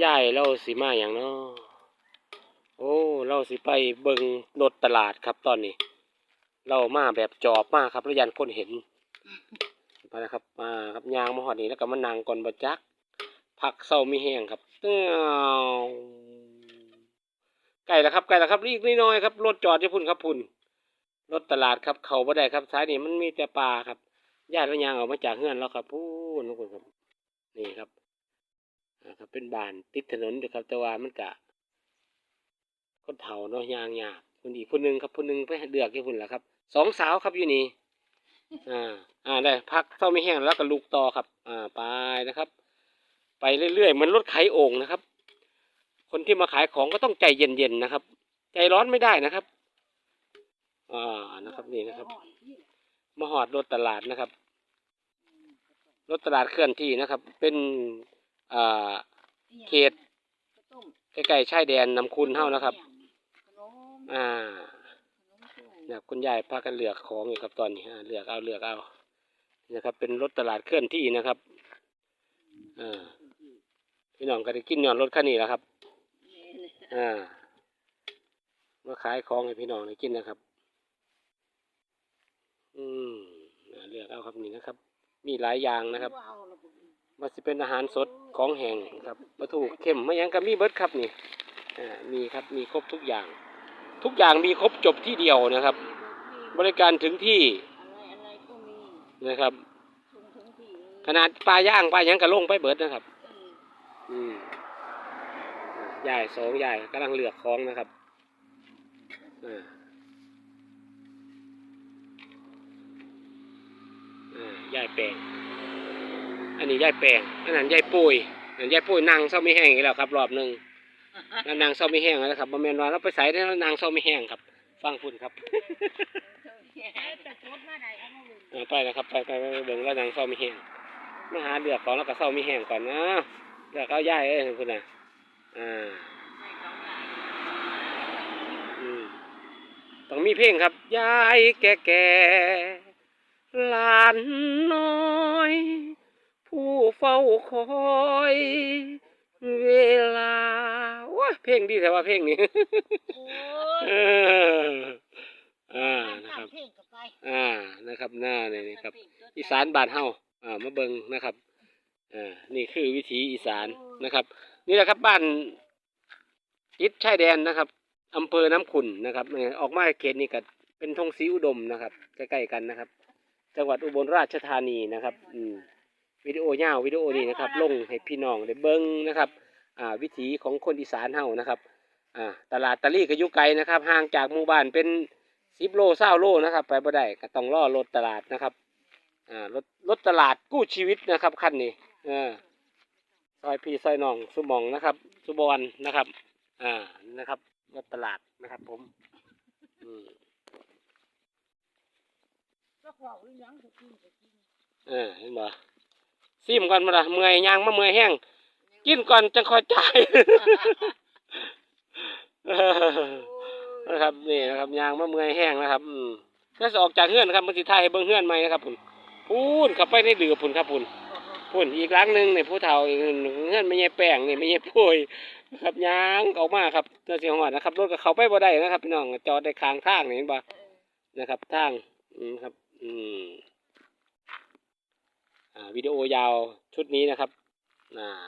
ยายเราสิมาอย่างเนาะโอ้เราสิไปเบิงรถตลาดครับตอนนี้ เรามาแบบจอบมากครับแล้วยันคนเห็นมาแล้วครับมาครับยางมาหอดนี้แล้วก็มานั่งก่อนบัจักพักเศร้ามีแห้งครับเต้าไก่แล้วครับไก่แล้วครับอีกนิดหน้อยครับรถจอดที่พุ่นครับพุ่นรถตลาดครับ เขาบ่ได้ครับสายนี้มันมีแต่ปลาครับญาติเรายางออกมาจากเฮือนแล้วครับพูนทุกคนครับ นี่ครับ อ่าครับเป็นบานติดถนนอยู่ครับ แต่ว่ามันกะคนเฒ่าเนาะยางยากคนอีกคนหนึ่งครับคนหนึ่งไปเดือกที่พุ่นแหละครับสองสาวครับอยู่นี่อ่าอ่าได้พักเศร้าไม่แห้งแล้วก็ลุกต่อครับ อ่าไปนะครับ ไปเรื่อยๆเหมือนรถไขโอ่งนะครับ คนที่มาขายของก็ต้องใจเย็นๆนะครับ ใจร้อนไม่ได้นะครับอ่านะครับนี่นะครับมาหอดรถตลาดนะครับรถตลาดเคลื่อนที่นะครับ เป็น อ่าเขตใกล้ๆชายแดนนำคุณเท่านะครับ อ่าเนี่ยคุณยายพากันเลือกของอยู่ครับตอนนี้อ่าเลือกเอาเลือกเอานะครับ เป็นรถตลาดเคลื่อนที่นะครับอ่าพี่น้องก็ได้กินย้อนรถคันนี้แหล้วครับอ่ามาขายของให้พี่น้องได้กินนะครับ อืมอ่าเลือกเอาครับนี่นะครับ มีหลายอย่างนะครับ มันจะเป็นอาหารสดของแห้งครับปลาทูเข้มไม่ยังก็มีเบิร์ดครับนี่อ่ามีครับมีครบทุกอย่าง ทุกอย่างมีครบจบที่เดียวนะครับ บริการถึงที่อะไรก็มีนะครับ ขนาดปลาย่างปลาหยังก็ลงไปเบิร์ดนะครับอออืมยายสองยายกำลังเหลือกของนะครับอ่าอ่ายายแปลง อันนี้ยายแปลงอันนั้นยายปุยอันนั้นยายปุยนางเศร้าไม่แห้งอีกแล้วครับ รอบหนึ่งแล้วนางเศร้าไม่แห้งแล้วครับบะเมนว่าเราไปใส่ได้แล้วนางเศร้าไม่แห้งครับ ฟังคุณครับแต่โคตรมาได้เอามาเบิ่งอ่าไปนะครับไปไปไปเบิ่งแล้วนางเศร้าไม่แห้งมาหาเลือกของแล้วก็เศร้าไม่แห้งก่อนนะเลือกเอายายเอ้ยคุณนะอ่าต้องมีเพลงครับยายแก่แก่ๆหลาน เฝ้าคอยเวลาว้าเพลงดีแต่ว่าเพลงนี้โอ้เอยออ่านะครับเพลงกับไปอ่านะครับหน้าเนี่ยนะครับ อีสานบ้านเฮาอ่ามาเบิงนะครับอ่านี่คือวิถีอีสานนะครับ นี่แหละครับบ้านติดชายแดนนะครับอำเภอน้ำขุนนะครับเนี่ยออกมาเขตนี้ก็เป็นทงศรีอุดมนะครับ ใกล้ๆกันนะครับ จังหวัดอุบลราชธานีนะครับ อืม วิดีโอยาววิดีโอนี้นะครับลงให้พี่น้องได้เบิ้งนะครับอ่าวิถีของคนอีสานเฮานะครับอ่าตลาดตะลี่ก็อยู่ไกลนะครับ ห่างจากหมู่บ้านเป็นสิบโลเศร้าโลนะครับ ไปบ่ได้ก็ต้องล่อรถตลาดนะครับอ่ารถรถตลาดกู้ชีวิตนะครับคันนี้เออซอยพี่ซอยน้องสุหมองนะครับ สุบอนนะครับอ่านะครับรถตลาดนะครับ ผมอืมก็ขวาวหรือยังก็กินก็กินเออเห็นบ่ ซิมก่อนมาละเมื่อยยางมาเมื่อยแห้งกินก่อนจังคอยจ่ายนะครับนี่นะครับยางมะเมื่อยแห้งนะครับอืมถ้าจะออกจากเฮือนนะครับมันสิทายให้เบิ่งเฮือนใหมนะครับพุ่นพูนข้าไปในเดือพุ่นครับพุ่นพุ่นอีกหลังหนึ่งเนี่ยผู้เฒ่าอีกหนึ่งเฮือนไม่ใช่แป้งนี่ไม่ใช่ปุยนะครับยางออกมาครับเจ้าเสียงหอดนะครับรถก็เขาไปบ่ได้นะครับพี่น้องจอดได้ข้างทางนี่เห็นปะนะครับทางอืมครับ อืม วิดีโอยาวชุดนี้นะครับ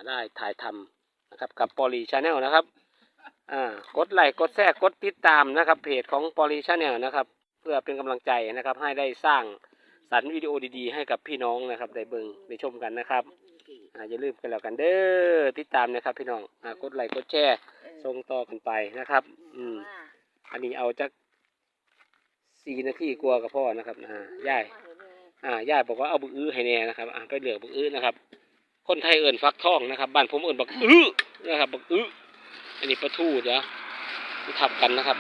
ได้ถ่ายทำนะครับกับปอลีชาแนลนะครับกดไลค์กดแชร์กดติดตามนะครับ เพจของปอลิชาแนลนะครับ เพื่อเป็นกำลังใจนะครับ ให้ได้สร้างสรรค์วิดีโอดีๆ ให้กับพี่น้องนะครับได้เบิ่งได้ชมกันนะครับอย่าลืมกันแล้วกันเด้อติดตามนะครับพี่น้องอกดไลค์กดแชร์ส่งต่อกันไปนะครับ อืมอันนี้เอาจากสี่นาทีกลัวกับพ่อนะครับอ่าย่าย อ่าย่ายบอกว่าเอาบึกอื้อให้แน่นะครับอ่าไปเหลือบึกอื้อนะครับ คนไทยเอิ่นฟักทองนะครับบ้านผมเอิ่นบักอื้อนะครับบักอื้ออันนี้ปลาทูเดี๋ยวทับกันนะครับ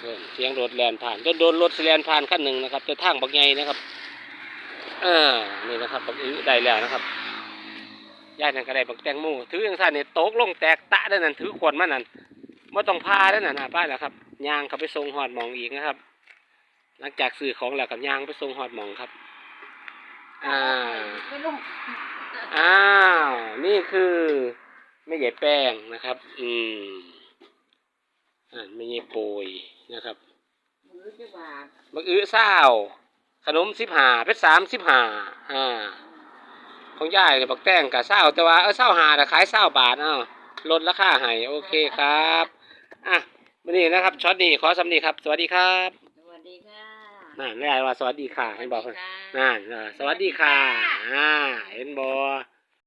เอิ่นเสียงรถแลนผ่านโดนโดนรถแลนผ่านขั้นหนึ่งนะครับจะทางบักใหญ่นะครับอ่านี่นะครับบักอื้อได้แล้วนะครับย่ายนั่นก็ได้บักแตงโมถืออย่างสั้นเนี่ยโต๊กลงแตกตะได้นั่นถือขวดมานั่นไม่ต้องพาได้นั่นนะป้าแล้วครับยางเขาไปส่งหอดมองอีกนะครับ หลังจากซื้อของแล้วกับยางไปส่งหอดหมองครับ อ่าไปลงอ้าว นี่คือไม่ใหญ่แป้งนะครับ อืม อ่าไม่ใหญ่โปยนะครับมือจะบาดมะอื้อเศร้าขนมสิบห้าเพชรสามสิบห้าอ่า ของยายเนี่ยบักแป้งกับเศร้าแต่ว่าเออเศร้าหาแต่ขายเศร้าบาทอ้าวลดราคาให้โอเคครับ อะวันนี้นะครับช็อตนี้ขอสำนีครับ สวัสดีครับ สวัสดีค่ะ นั่นไม่ได้ว่าสวัสดีค่ะให้บอกสวัสดีค่ะนั่นเออสวัสดีค่ะอ่าเห็นบอ